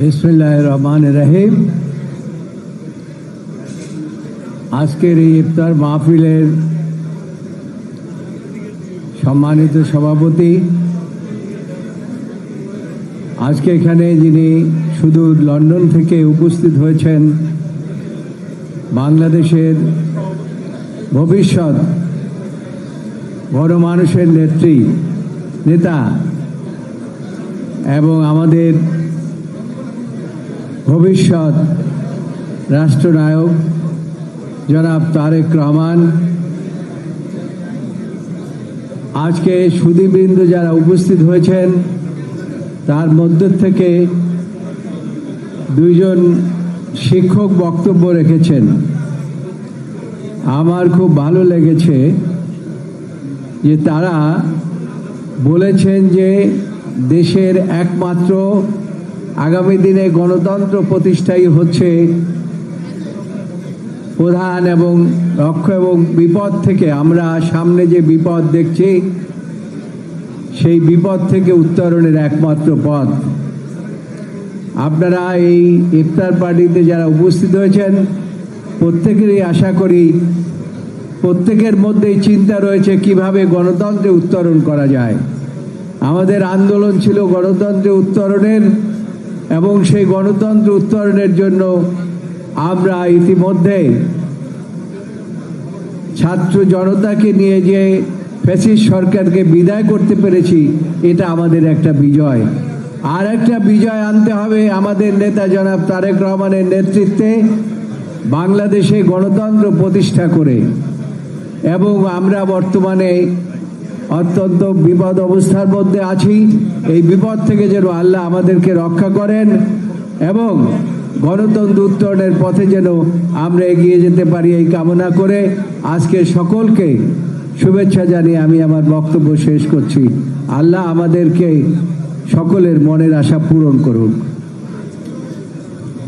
বিসমিল্লাহ রহমান রহিম। আজকের এই ইফতার মাহফিলের সম্মানিত সভাপতি, আজকে এখানে যিনি শুধু লন্ডন থেকে উপস্থিত হয়েছেন, বাংলাদেশের ভবিষ্যৎ বড় মানুষের নেত্রী, নেতা, এবং আমাদের ভবিষ্যৎ রাষ্ট্রনায়ক জনাব তারেক রহমান। আজকে সুদীবৃন্দ যারা উপস্থিত হয়েছেন, তার মধ্য থেকে দুইজন শিক্ষক বক্তব্য রেখেছেন। আমার খুব ভালো লেগেছে যে তারা বলেছেন যে দেশের একমাত্র আগামী দিনে গণতন্ত্র প্রতিষ্ঠাই হচ্ছে প্রধান এবং লক্ষ্য এবং বিপদ থেকে আমরা সামনে যে বিপদ দেখছি, সেই বিপদ থেকে উত্তরণের একমাত্র পথ। আপনারা এই ইফতার পার্টিতে যারা উপস্থিত হয়েছেন, প্রত্যেকেরই আশা করি, প্রত্যেকের মধ্যেই চিন্তা রয়েছে কীভাবে গণতন্ত্রে উত্তরণ করা যায়। আমাদের আন্দোলন ছিল গণতন্ত্রে উত্তরণের এবং সেই গণতন্ত্র উত্তরণের জন্য আমরা ইতিমধ্যে ছাত্র জনতাকে নিয়ে যে ফ্যাসিস্ট সরকারকে বিদায় করতে পেরেছি, এটা আমাদের একটা বিজয়। আর একটা বিজয় আনতে হবে আমাদের নেতা জনাব তারেক রহমানের নেতৃত্বে বাংলাদেশে গণতন্ত্র প্রতিষ্ঠা করে। এবং আমরা বর্তমানে অত্যন্ত বিপদ অবস্থার মধ্যে আছি। এই বিপদ থেকে যেন আল্লাহ আমাদেরকে রক্ষা করেন এবং গণতন্ত্র উত্তরণের পথে যেন আমরা এগিয়ে যেতে পারি এই কামনা করে আজকে সকলকে শুভেচ্ছা জানিয়ে আমি আমার বক্তব্য শেষ করছি। আল্লাহ আমাদেরকে সকলের মনের আশা পূরণ করুন।